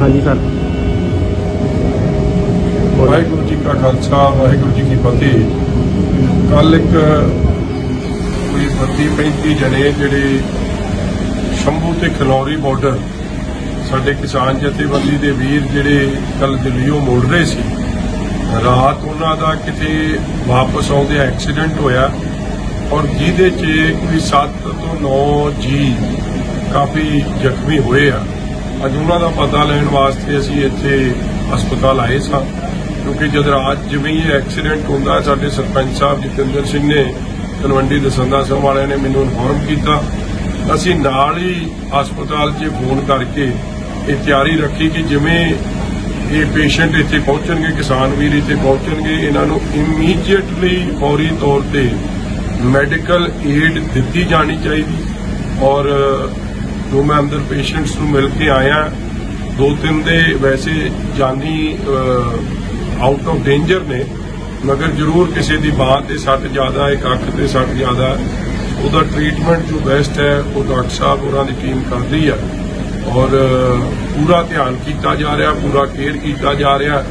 ਹਾਂਜੀ ਸਰ। ਵਾਹਿਗੁਰੂ ਜੀ ਕਾ ਖਾਲਸਾ ਵਾਹਿਗੁਰੂ ਜੀ ਕੀ ਫਤਿਹ। ਕੱਲ ਇੱਕ ਕੋਈ 32 35 ਜਣੇ ਜਿਹੜੇ ਸ਼ੰਭੂ ਤੇ ਖਨੌਰੀ ਬਾਰਡਰ ਸਾਡੇ ਕਿਸਾਨ ਜਥੇਬੰਦੀ ਦੇ ਵੀਰ ਜਿਹੜੇ ਕੱਲ ਦਿੱਲੀੋਂ ਮੁੜ ਰਹੇ ਸੀ। ਰਾਤ ਉਹਨਾਂ ਦਾ ਕਿਤੇ ਵਾਪਸ ਆਉਂਦੇ ਐਕਸੀਡੈਂਟ ਹੋਇਆ ਔਰ ਜਿਹਦੇ 'ਚ ਕੋਈ 7 ਤੋਂ 9 ਜੀ ਕਾਫੀ ਜ਼ਖਮੀ ਹੋਏ ਆ। ਅੱਜ ਉਹਨਾਂ ਦਾ ਪਤਾ ਲੈਣ ਵਾਸਤੇ ਅਸੀਂ ਇੱਥੇ ਹਸਪਤਾਲ ਆਏ ਸਾਂ, ਕਿਉਂਕਿ ਜਦ ਰਾਤ ਜਿਵੇਂ ਹੀ ਇਹ ਐਕਸੀਡੈਂਟ ਹੁੰਦਾ, ਸਾਡੇ ਸਰਪੰਚ ਸਾਹਿਬ ਜਤਿੰਦਰ ਸਿੰਘ ਨੇ ਤਲਵੰਡੀ ਦਸੰਦਾ ਸਿੰਘ ਵਾਲਿਆਂ ਨੇ ਮੈਨੂੰ ਇਨਫੋਰਮ ਕੀਤਾ। ਅਸੀਂ ਨਾਲ ਹੀ ਹਸਪਤਾਲ 'ਚ ਫੋਨ ਕਰਕੇ ਇਹ ਤਿਆਰੀ ਰੱਖੀ ਕਿ ਜਿਵੇਂ ਇਹ ਪੇਸ਼ੈਂਟ ਇੱਥੇ ਪਹੁੰਚਣਗੇ, ਕਿਸਾਨ ਵੀਰ ਇੱਥੇ ਪਹੁੰਚਣਗੇ, ਇਹਨਾਂ ਨੂੰ ਇਮੀਡੀਏਟਲੀ ਫੌਰੀ ਤੌਰ ਤੇ ਮੈਡੀਕਲ ਏਡ ਦਿੱਤੀ ਜਾਣੀ ਚਾਹੀਦੀ ਔਰ ਜੋ ਮੈਂ ਅੰਦਰ ਪੇਸ਼ੈਂਟਸ ਨੂੰ ਮਿਲ ਕੇ ਆਇਆ। ਦੋ ਤਿੰਨ ਦੇ ਵੈਸੇ ਜਾਨੀ ਆਊਟ ਆਫ ਡੇਂਜਰ ਨੇ, ਮਗਰ ਜ਼ਰੂਰ ਕਿਸੇ ਦੀ ਬਾਹ ਤੇ ਸੱਟ ਜ਼ਿਆਦਾ ਹੈ ਇੱਕ ਅੱਖ ਤੇ ਸੱਟ ਜ਼ਿਆਦਾ। ਹੈ ਉਹਦਾ ਟ੍ਰੀਟਮੈਂਟ ਜੋ ਬੈਸਟ ਹੈ, ਉਹ ਡਾਕਟਰ ਸਾਹਿਬ ਹੋਰਾਂ ਦੀ ਟੀਮ ਕਰਦੀ ਹੈ ਔਰ ਪੂਰਾ ਧਿਆਨ ਕੀਤਾ ਜਾ ਰਿਹਾ, ਪੂਰਾ ਕੇਅਰ ਕੀਤਾ ਜਾ ਰਿਹਾ।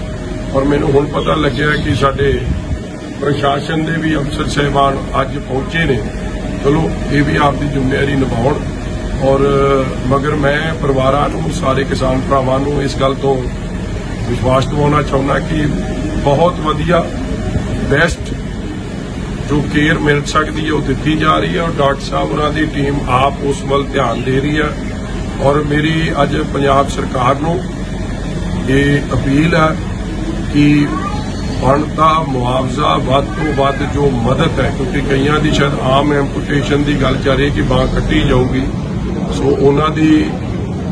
ਔਰ ਮੈਨੂੰ ਹੁਣ ਪਤਾ ਲੱਗਿਆ ਕਿ ਸਾਡੇ ਪ੍ਰਸ਼ਾਸਨ ਦੇ ਵੀ ਅਫਸਰ ਸਹਿਬਾਨ ਅੱਜ ਪਹੁੰਚੇ ਨੇ। ਚਲੋ, ਇਹ ਵੀ ਆਪ ਦੀ ਜ਼ਿੰਮੇਵਾਰੀ ਨਿਭਾਉਣ। ਔਰ, ਮਗਰ ਮੈਂ ਪਰਿਵਾਰਾਂ ਨੂੰ, ਸਾਰੇ ਕਿਸਾਨ ਭਰਾਵਾਂ ਨੂੰ ਇਸ ਗੱਲ ਤੋਂ ਵਿਸ਼ਵਾਸ ਦਿਵਾਉਣਾ ਚਾਹੁੰਦਾ ਕਿ ਬਹੁਤ ਵਧੀਆ ਬੈਸਟ ਜੋ ਕੇਅਰ ਮਿਲ ਸਕਦੀ ਹੈ ਉਹ ਦਿੱਤੀ ਜਾ ਰਹੀ ਹੈ ਔਰ ਡਾਕਟਰ ਸਾਹਿਬ ਉਹਨਾਂ ਦੀ ਟੀਮ ਆਪ ਉਸ ਵੱਲ ਧਿਆਨ ਦੇ ਰਹੀ ਹੈ ਔਰ ਮੇਰੀ ਅੱਜ ਪੰਜਾਬ ਸਰਕਾਰ ਨੂੰ ਇਹ ਅਪੀਲ ਹੈ ਕਿ ਬਣਦਾ ਮੁਆਵਜ਼ਾ ਵੱਧ ਤੋਂ ਵੱਧ ਜੋ ਮਦਦ ਹੈ, ਕਿਉਂਕਿ ਕਈਆਂ ਦੀ ਸ਼ਾਇਦ ਆਮ ਐਮਪੂਟੇਸ਼ਨ ਦੀ ਗੱਲ ਚੱਲ ਰਹੀ ਕਿ ਬਾਹ ਕੱਟੀ ਜਾਊਗੀ। ਸੋ ਉਹਨਾਂ ਦੀ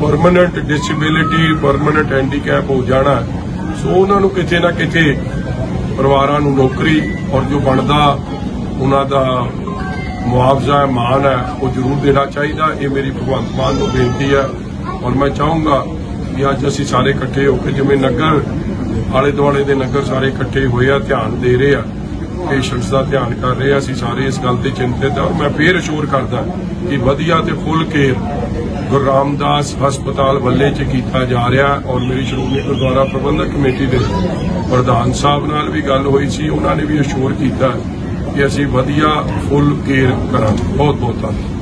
ਪਰਮਨੈਂਟ ਡਿਸੇਬਿਲਿਟੀ ਪਰਮਨੈਂਟ ਹੈਂਡੀਕੈਪ ਹੋ ਜਾਣਾ ਸੋ ਉਹਨਾਂ ਨੂੰ ਕਿਤੇ ਨਾ ਕਿਤੇ ਪਰਿਵਾਰਾਂ ਨੂੰ ਨੌਕਰੀ ਔਰ ਜੋ ਬਣਦਾ, ਉਹਨਾਂ ਦਾ ਮੁਆਵਜ਼ਾ ਹੈ ਮਾਨ ਹੈ, ਉਹ ਜ਼ਰੂਰ ਦੇਣਾ ਚਾਹੀਦਾ। ਇਹ ਮੇਰੀ ਭਗਵੰਤ ਮਾਨ ਨੂੰ ਬੇਨਤੀ ਹੈ ਔਰ ਮੈਂ ਚਾਹੂੰਗਾ ਕਿ ਅੱਜ ਅਸੀਂ ਸਾਰੇ ਇਕੱਠੇ ਹੋ ਕੇ ਜਿਵੇਂ ਨਗਰ ਆਲੇ ਦੁਆਲੇ ਦੇ ਨਗਰ ਸਾਰੇ ਇਕੱਠੇ ਹੋਏ ਆ, ਧਿਆਨ ਦੇ ਰਹੇ ਆ। ਪੇਸ਼ੈਂਟਸ ਦਾ ਧਿਆਨ ਕਰ ਰਹੇ ਆ, ਅਸੀਂ ਸਾਰੇ ਇਸ ਗੱਲ ਤੇ ਚਿੰਤਿਤ ਆ ਔਰ ਮੈਂ ਫੇਰ ਅਸ਼ੋਰ ਕਰਦਾ ਕਿ ਵਧੀਆ ਤੇ ਫੁੱਲ ਕੇਅਰ ਗੁਰੂ ਰਾਮਦਾਸ ਹਸਪਤਾਲ ਵੱਲੇ ਚ ਕੀਤਾ ਜਾ ਰਿਹਾ ਔਰ ਮੇਰੀ ਸ਼੍ਰੋਮਣੀ ਗੁਰਦੁਆਰਾ ਪ੍ਰਬੰਧਕ ਕਮੇਟੀ ਦੇ ਪ੍ਰਧਾਨ ਸਾਹਿਬ ਨਾਲ ਵੀ ਗੱਲ ਹੋਈ ਸੀ, ਉਹਨਾਂ ਨੇ ਵੀ ਅਸ਼ੋਰ ਕੀਤਾ ਕਿ ਅਸੀਂ ਵਧੀਆ ਫੁੱਲ ਕੇਅਰ ਕਰਾਂਗੇ। ਬਹੁਤ ਬਹੁਤ ਧੰਨਵਾਦ।